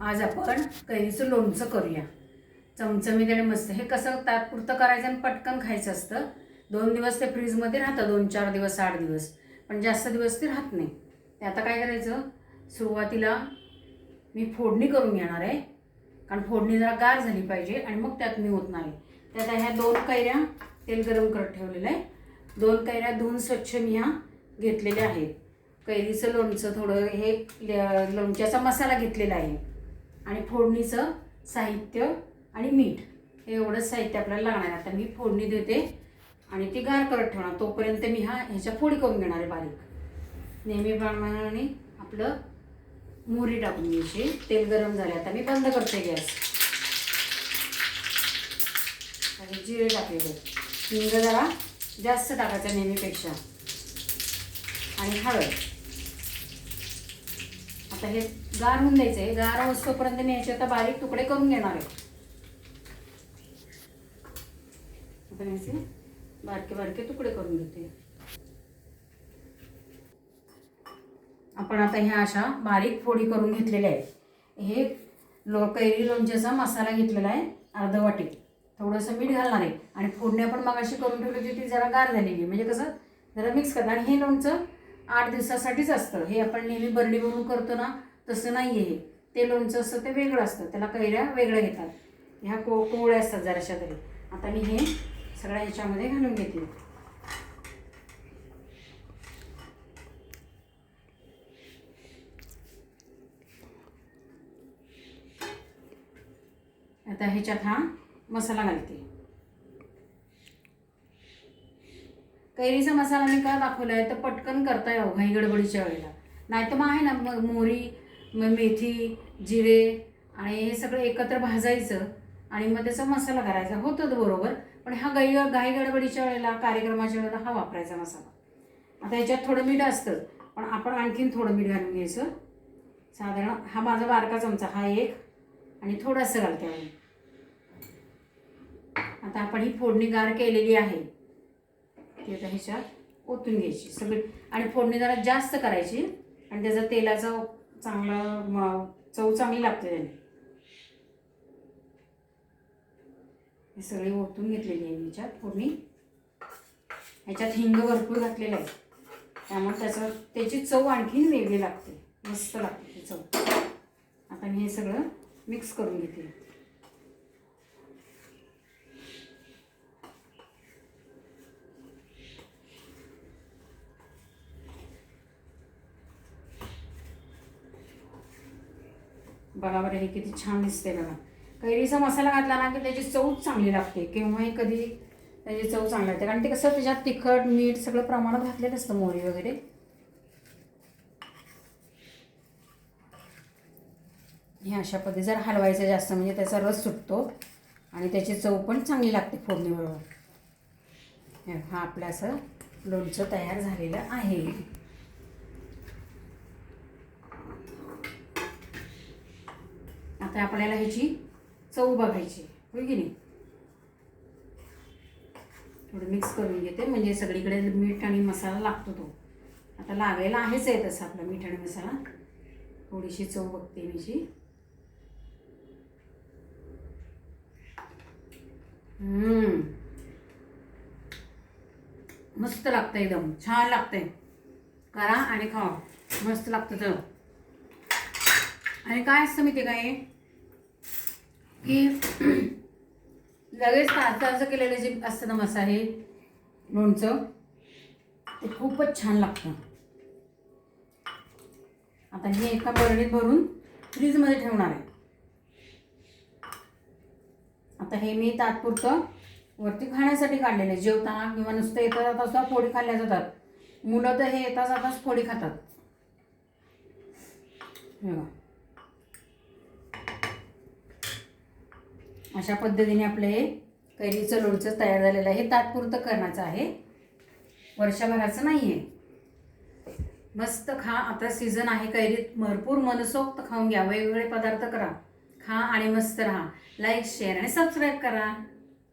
आज आपण कैरीचं लोणचं करूया. चमचमीत आणि मस्त. हे कसं तात्पुरतं करायचं आणि पटकन खायचं असतं. दोन दिवस ते फ्रीजमध्ये राहतं. दोन चार दिवस आठ दिवस. पण जास्त दिवस ते राहत नाही. ते आता काय करायचं? सुरुवातीला मी फोडणी करून घेणार आहे. कारण फोडणी जरा गार झाली पाहिजे आणि मग त्यात मी ओतणार आहे. त्यात ह्या दोन कैऱ्या तेल गरम करत ठेवलेलं आहे. दोन कैऱ्या धुवून स्वच्छ मी ह्या घेतलेल्या आहेत. कैरीचं लोणचं थोडं हे ल- लोणच्याचा मसाला घेतलेला आहे. आणि फोडणीचं साहित्य आणि मीठ. हे एवढंच साहित्य आपल्याला लागणार आहे. आता मी फोडणी देते आणि ती गार करत ठेवणार. तोपर्यंत मी हा ह्याच्या फोडी करून घेणार आहे बारीक. नेहमीप्रमाणे आपलं मोहरी टाकून घ्यायची. तेल गरम झाले आता मी बंद करते गॅस. आणि जिरे टाकलेले. हिंग जरा जास्त टाकायचं नेहमीपेक्षा. आणि हळद. आता हे गार होऊन द्यायचं आहे गार असतोपर्यंत मी याचे आता बारीक तुकडे करून घेणार आहे. आता बारके बारके तुकडे करून घेते. आपण आता ह्या अशा बारीक फोडी करून घेतलेल्या आहेत. हे लो कैरी लोणच्याचा मसाला घेतलेला आहे अर्ध वाटी. थोडंसं मीठ घालणार आहे. आणि फोडणी आपण मगाशी करून ठेवली होती ती जरा गार झालेली आहे. म्हणजे कसं जरा मिक्स करणार. आणि हे लोणचं आठ दिवसासाठीच असतं. हे आपण नेहमी बरणी भरून करतो ना तसं नाही आहे हे. ते लोणचं असतं ते वेगळं असतं. त्याला कैऱ्या वेगळ्या घेतात. ह्या को कोवळ्या असतात जराशा तरी. आता मी हे सगळ्या ह्याच्यामध्ये घालून घेते. आता ह्याच्यात हा मसाला घालते. कैरीचा मसाला मी का दाखवला आहे तर पटकन करता यावं घाई गडबडीच्या वेळेला. नाही तर मग आहे ना मग मोहरी मग मेथी जिरे आणि हे सगळं एकत्र भाजायचं आणि मग त्याचा मसाला करायचा. होतं बरोबर पण हा गाई घाई गडबडीच्या वेळेला कार्यक्रमाच्या वेळेला हा वापरायचा मसाला. आता ह्याच्यात थोडं मीठ असतं पण आपण आणखीन थोडं मीठ घालून घ्यायचं. साधारण हा माझा बारका चमचा हा एक आणि थोडंसं घालते आम्ही. आता आपण ही फोडणी गार केलेली आहे. ती आता ह्याच्यात ओतून घ्यायची. सगळी आणि फोडणी जरा जास्त करायची. आणि त्याचा तेलाचा चांगला म- चव चांगली लागते त्याने. हे सगळी ओतून घेतलेली आहे ह्याच्यात फोडणी. ह्याच्यात हिंग भरपूर घातलेलं आहे. त्यामुळे त्याचं त्याची चव आणखीन वेगळी लागते. मस्त लागते ती चव. आता मी हे सगळं मिक्स करून घेते. बघा बरं हे किती छान दिसते बघा. कैरीचा मसाला घातला ना की त्याची चवच चांगली लागते. केव्हाही कधी त्याची चव चांगली लागते. कारण ते कसं त्याच्यात तिखट मीठ सगळं प्रमाणात घातलेलं असतं मोहरी वगैरे. हे अशा पद्धती जर हलवायचं जास्त म्हणजे त्याचा रस सुटतो आणि त्याची चव पण चांगली लागते फोडणीबरोबर. हा आपलं असं लोणचं तयार झालेलं आहे. आता आपल्याला ह्याची चव बघायची होय की नाही? थोडं मिक्स करून घेते. म्हणजे सगळीकडे मीठ आणि मसाला लागतो तो. आता लागायला आहेच आहे तसं आपला मीठ आणि मसाला. थोडीशी चव बघते मीची हम्म. मस्त लागतं एकदम. छान लागतंय. करा आणि खावा. मस्त लागतं तर. आणि काय असतं माहिती काय की लगेच असं केलेलं जे असतं ना मसाले लोणचं ते खूपच छान लागतं. आता हे एका बरणीत भरून फ्रीजमध्ये ठेवणार आहे. आता हे मी तात्पुरतं वरती खाण्यासाठी काढलेलं आहे. जेवताना किंवा नुसतं येता जाता सुद्धा फोडी खाल्ल्या जातात. मुलं तर हे येता जाताच फोडी खातात हे बघा. अशा पद्धतीने आपलं हे कैरीचं लोणचं तयार झालेलं आहे. हे तात्पुरतं करण्याचं आहे. वर्षभराचं नाही आहे. मस्त खा. आता सीझन आहे कैरीत. भरपूर मनसोक्त खाऊन घ्या. वेगवेगळे पदार्थ करा. खा आणि मस्त राहा. लाईक शेअर आणि सबस्क्राईब करा.